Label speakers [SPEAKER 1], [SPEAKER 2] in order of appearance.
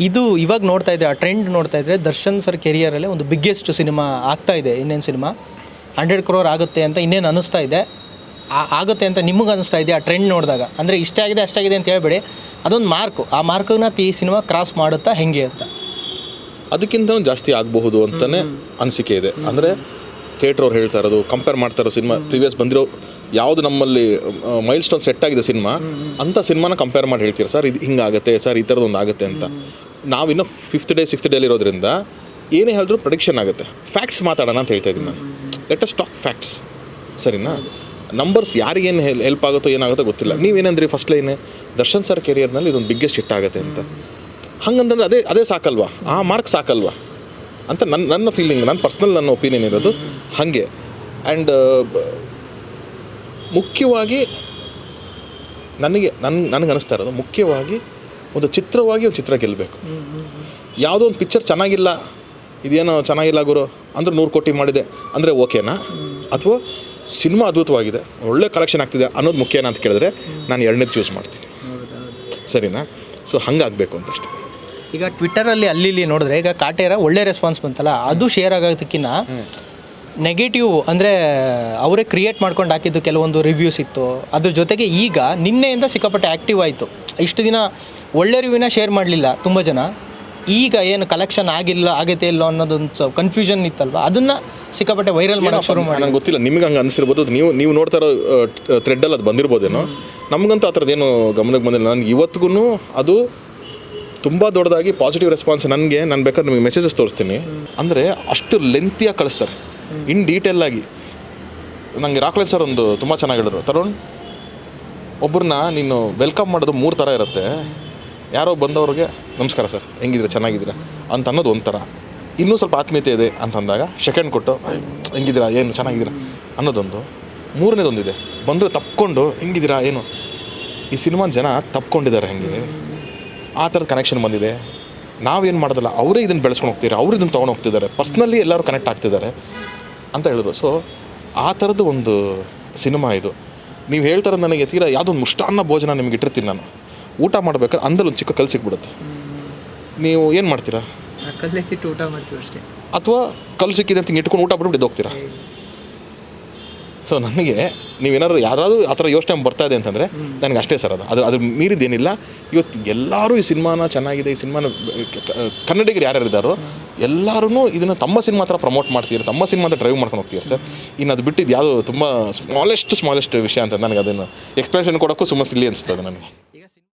[SPEAKER 1] ಇದು ಇವಾಗ ನೋಡ್ತಾ ಇದ್ರೆ ಆ ಟ್ರೆಂಡ್ ನೋಡ್ತಾ ಇದ್ರೆ ದರ್ಶನ್ ಸರ್ ಕೆರಿಯರಲ್ಲೇ ಒಂದು ಬಿಗ್ಗೆಸ್ಟ್ ಸಿನಿಮಾ ಆಗ್ತಾ ಇದೆ ಇನ್ನೇನು ಸಿನಿಮಾ? ಹಂಡ್ರೆಡ್ ಕ್ರೋರ್ ಆಗುತ್ತೆ ಅಂತ ಇನ್ನೇನು ಅನಿಸ್ತಾ ಇದೆ? ಆ- ಆಗುತ್ತೆ ಅಂತ ನಿಮಗೆ ಅನಿಸ್ತಾ ಇದೆ ಆ ಟ್ರೆಂಡ್ ನೋಡಿದಾಗ? ಅಂದರೆ ಇಷ್ಟೇ ಆಗಿದೆ ಅಷ್ಟಾಗಿದೆ ಅಂತ ಹೇಳ್ಬೇಡಿ. ಅದೊಂದು ಮಾರ್ಕು ಆ ಮಾರ್ಕನ್ನ ಈ ಸಿನಿಮಾ ಕ್ರಾಸ್ ಮಾಡುತ್ತಾ ಹೆಂಗೆ ಅಂತ?
[SPEAKER 2] ಅದಕ್ಕಿಂತ ಜಾಸ್ತಿ ಆಗಬಹುದು ಅಂತಲೇ ಅನಿಸಿಕೆ ಇದೆ. ಅಂದರೆ ಥಿಯೇಟ್ರ್ ಅವ್ರು ಹೇಳ್ತಾ ಇರೋದು ಕಂಪೇರ್ ಮಾಡ್ತಾ ಇರೋ ಸಿನಿಮಾ ಪ್ರೀವಿಯಸ್ ಬಂದಿರೋ ಯಾವುದು ನಮ್ಮಲ್ಲಿ ಮೈಲ್ ಸ್ಟೋನ್ ಸೆಟ್ ಆಗಿದೆ ಸಿನಿಮಾ ಅಂಥ ಸಿನಿಮಾನ ಕಂಪೇರ್ ಮಾಡಿ ಹೇಳ್ತೀರಾ? ಸರ್ ಇದು ಹಿಂಗಾಗುತ್ತೆ ಸರ್ ಈ ಥರದೊಂದು ಆಗುತ್ತೆ ಅಂತ. ನಾವಿನ್ನೂ ಫಿಫ್ತ್ ಡೇ ಸಿಕ್ಸ್ತ್ ಡೇಲಿ ಇರೋದ್ರಿಂದ ಏನೇ ಹೇಳಿದ್ರು ಪ್ರೊಡಿಕ್ಷನ್ ಆಗುತ್ತೆ. ಫ್ಯಾಕ್ಟ್ಸ್ ಮಾತಾಡೋಣ ಅಂತ ಹೇಳ್ತಾ ಇದ್ದೀನಿ ನಾನು. ಲೆಟ್ ಅಸ್ ಟಾಕ್ ಫ್ಯಾಕ್ಟ್ಸ್ ಸರಿನಾ? ನಂಬರ್ಸ್ ಯಾರಿಗೇನು ಹೆಲ್ ಹೆಲ್ಪ್ ಆಗುತ್ತೋ ಏನಾಗುತ್ತೋ ಗೊತ್ತಿಲ್ಲ. ನೀವೇನಂದ್ರಿ ಫಸ್ಟ್ ಲೈನ್ ದರ್ಶನ್ ಸರ್ ಕೆರಿಯರ್ನಲ್ಲಿ ಇದೊಂದು ಬಿಗ್ಗೆಸ್ಟ್ ಹಿಟ್ ಆಗುತ್ತೆ ಅಂತ. ಹಂಗಂತಂದ್ರೆ ಅದೇ ಅದೇ ಸಾಕಲ್ವಾ? ಆ ಮಾರ್ಕ್ ಸಾಕಲ್ವಾ? ಅಂತ ನನ್ನ ನನ್ನ ಫೀಲಿಂಗ್ ನನ್ನ ಪರ್ಸ್ನಲ್ ನನ್ನ ಒಪಿನಿಯನ್ ಇರೋದು ಹಾಗೆ. ಆ್ಯಂಡ್ ಮುಖ್ಯವಾಗಿ ನನಗೆ ನನ್ನ ನನಗೆ ಅನಿಸ್ತಾ ಇರೋದು ಮುಖ್ಯವಾಗಿ ಒಂದು ಚಿತ್ರವಾಗಿ ಒಂದು ಚಿತ್ರ ಗೆಲ್ಲಬೇಕು. ಯಾವುದೋ ಒಂದು ಪಿಕ್ಚರ್ ಚೆನ್ನಾಗಿಲ್ಲ, ಇದೇನೋ ಚೆನ್ನಾಗಿಲ್ಲ ಗುರು, ಅಂದ್ರೆ ನೂರು ಕೋಟಿ ಮಾಡಿದೆ, ಅಂದರೆ ಓಕೆನಾ? ಅಥವಾ ಸಿನಿಮಾ ಅದ್ಭುತವಾಗಿದೆ, ಒಳ್ಳೆ ಕಲೆಕ್ಷನ್ ಆಗ್ತಿದೆ ಅನ್ನೋದು ಮುಖ್ಯನಾ ಅಂತ ಕೇಳಿದ್ರೆ ನಾನು ಎರಡನೇದು ಚೂಸ್ ಮಾಡ್ತೀನಿ. ಸರಿನಾ? ಸೊ ಹಂಗಾಗಬೇಕು ಅಂತ ಅಷ್ಟೇ
[SPEAKER 1] ಈಗ ಟ್ವಿಟ್ಟರಲ್ಲಿ ಅಲ್ಲಿ ಇಲ್ಲಿ ನೋಡಿದ್ರೆ ಈಗ ಕಾಟೇರ ಒಳ್ಳೆ ರೆಸ್ಪಾನ್ಸ್ ಬಂತಲ್ಲ, ಅದು ಶೇರ್ ಆಗೋದಕ್ಕಿಂತ ನೆಗೆಟಿವ್ ಅಂದರೆ ಅವರೇ ಕ್ರಿಯೇಟ್ ಮಾಡ್ಕೊಂಡು ಹಾಕಿದ್ದು ಕೆಲವೊಂದು ರಿವ್ಯೂಸ್ ಇತ್ತು. ಅದ್ರ ಜೊತೆಗೆ ಈಗ ನಿನ್ನೆಯಿಂದ ಸಿಕ್ಕಾಪಟ್ಟೆ ಆ್ಯಕ್ಟಿವ್ ಆಯಿತು. ಇಷ್ಟು ದಿನ ಒಳ್ಳೆ ರಿವ್ಯೂನ ಶೇರ್ ಮಾಡಲಿಲ್ಲ ತುಂಬ ಜನ. ಈಗ ಏನು ಕಲೆಕ್ಷನ್ ಆಗಿಲ್ಲ ಆಗೈತೆ ಇಲ್ಲ ಅನ್ನೋದೊಂದು ಕನ್ಫ್ಯೂಷನ್ ಇತ್ತಲ್ವ? ಅದನ್ನು ಸಿಕ್ಕಾಪಟ್ಟೆ ವೈರಲ್ ಮಾಡೋಕ್ಕೆ ಶುರು ಮಾಡಿ
[SPEAKER 2] ನನಗೆ ಗೊತ್ತಿಲ್ಲ. ನಿಮಗೆ ಹಂಗೆ ಅನಿಸಿರ್ಬೋದು. ನೀವು ನೀವು ನೋಡ್ತಾ ಇರೋ ಥ್ರೆಡ್ಡಲ್ಲಿ ಅದು ಬಂದಿರ್ಬೋದೇನೋ? ನಮಗಂತೂ ಆ ಥರದ್ದೇನು ಗಮನಕ್ಕೆ ಬಂದಿಲ್ಲ. ನನಗೆ ಇವತ್ತಿಗೂ ಅದು ತುಂಬ ದೊಡ್ಡದಾಗಿ ಪಾಸಿಟಿವ್ ರೆಸ್ಪಾನ್ಸ್ ನನಗೆ. ನಾನು ಬೇಕಾದ್ರೆ ನಿಮಗೆ ಮೆಸೇಜಸ್ ತೋರಿಸ್ತೀನಿ. ಅಂದರೆ ಅಷ್ಟು ಲೆಂತಿಯಾಗಿ ಕಳಿಸ್ತಾರೆ. ಇನ್ ಡೀಟೇಲ್ ಆಗಿ. ನನಗೆ ರಾಕ್ಲೇಶ್ ಸರ್ ಒಂದು ತುಂಬ ಚೆನ್ನಾಗಿ ಹೇಳಿದ್ರು. ತರುಣ್ ಒಬ್ಬರನ್ನ ನೀನು ವೆಲ್ಕಮ್ ಮಾಡೋದು ಮೂರು ಥರ ಇರುತ್ತೆ. ಯಾರೋ ಬಂದವ್ರಿಗೆ ನಮಸ್ಕಾರ ಸರ್ ಹೆಂಗಿದ್ದೀರಾ ಚೆನ್ನಾಗಿದ್ದೀರಾ ಅಂತ ಅನ್ನೋದು ಒಂಥರ. ಇನ್ನೂ ಸ್ವಲ್ಪ ಆತ್ಮೀಯತೆ ಇದೆ ಅಂತಂದಾಗ ಸೆಕೆಂಡ್ ಕೊಟ್ಟು "ಅಯ್, ಹೆಂಗಿದ್ದೀರಾ ಏನು ಚೆನ್ನಾಗಿದ್ದೀರಾ? ಅನ್ನೋದೊಂದು. ಮೂರನೇದೊಂದಿದೆ ಬಂದರೆ ತಪ್ಕೊಂಡು ಹೆಂಗಿದ್ದೀರಾ ಏನು? ಈ ಸಿನಿಮಾ ಜನ ತಪ್ಕೊಂಡಿದ್ದಾರೆ ಹೆಂಗೆ. ಆ ಥರದ ಕನೆಕ್ಷನ್ ಬಂದಿದೆ. ನಾವೇನು ಮಾಡೋದಲ್ಲ ಅವರೇ ಇದನ್ನು ಬೆಳೆಸ್ಕೊಂಡು ಹೋಗ್ತೀರಾ ಅವರು ಇದನ್ನು ತೊಗೊಂಡು ಹೋಗ್ತಿದ್ದಾರೆ. ಪರ್ಸ್ನಲಿ ಎಲ್ಲರೂ ಕನೆಕ್ಟ್ ಆಗ್ತಿದ್ದಾರೆ ಅಂತ ಹೇಳಿದ್ರು. ಸೊ ಆ ಥರದ್ದು ಒಂದು ಸಿನಿಮಾ ಇದು. ನೀವು ಹೇಳ್ತಾರೆ ನನಗೆ ತೀರಾ ಯಾವುದೊಂದು ಮುಷ್ಟಾನ್ನ ಭೋಜನ ನಿಮಗೆ ಇಟ್ಟಿರ್ತೀನಿ ನಾನು. ಊಟ ಮಾಡ್ಬೇಕಾದ್ರೆ ಅಂದಲ್ಲಿ ಒಂದು ಚಿಕ್ಕ ಕಲ್ ಸಿಕ್ಬಿಡುತ್ತೆ ನೀವು ಏನು ಮಾಡ್ತೀರಾ?
[SPEAKER 1] ಕಲ್ಲೆತ್ತಿಟ್ಟು ಊಟ ಮಾಡ್ತೀವಿ ಅಷ್ಟೇ.
[SPEAKER 2] ಅಥವಾ ಕಲ್ಲು ಸಿಕ್ಕಿದೆ ಅಂತ ಹಿಂಗೆ ಇಟ್ಕೊಂಡು ಊಟ ಬಿಟ್ಬಿಟ್ಟು ಹೋಗ್ತೀರಾ ಸೊ ನನಗೆ ನೀವೇನಾದ್ರು ಯಾರಾದರೂ ಆ ಥರ ಯೋಚನೆ ಬರ್ತಾ ಇದೆ ಅಂತಂದರೆ ನನಗೆ ಅಷ್ಟೇ ಸರ್ ಅದು. ಅದ್ರ ಅದ್ರ ಮೀರಿದೇನಿಲ್ಲ ಇವತ್ತು ಎಲ್ಲರೂ ಈ ಸಿನಿಮಾನ ಚೆನ್ನಾಗಿದೆ ಈ ಸಿನಿಮಾನ ಕನ್ನಡಿಗರು ಯಾರ್ಯಾರು ಇದ್ದಾರೋ ಎಲ್ಲರೂ ಇದನ್ನು ತಮ್ಮ ಸಿನಿಮಾ ಹತ್ರ ಪ್ರಮೋಟ್ ಮಾಡ್ತೀರಿ ತಮ್ಮ ಸಿನಿಮಾ ಡ್ರೈವ್ ಮಾಡ್ಕೊಂಡು ಹೋಗ್ತೀರಿ ಸರ್. ಇನ್ನು ಅದು ಬಿಟ್ಟಿದ್ದು ಯಾವುದು ತುಂಬ ಸ್ಮಾಲೆಸ್ಟ್ ಸ್ಮಾಲೆಸ್ಟ್ ವಿಷಯ ಅಂತ ನನಗೆ ಅದನ್ನು ಎಕ್ಸ್ಪ್ಲೇಷನ್ ಕೊಡೋಕ್ಕೂ ಸುಮ್ಮ ಸಿಲ್ಲಿ ಅನಿಸ್ತದೆ ನನಗೆ.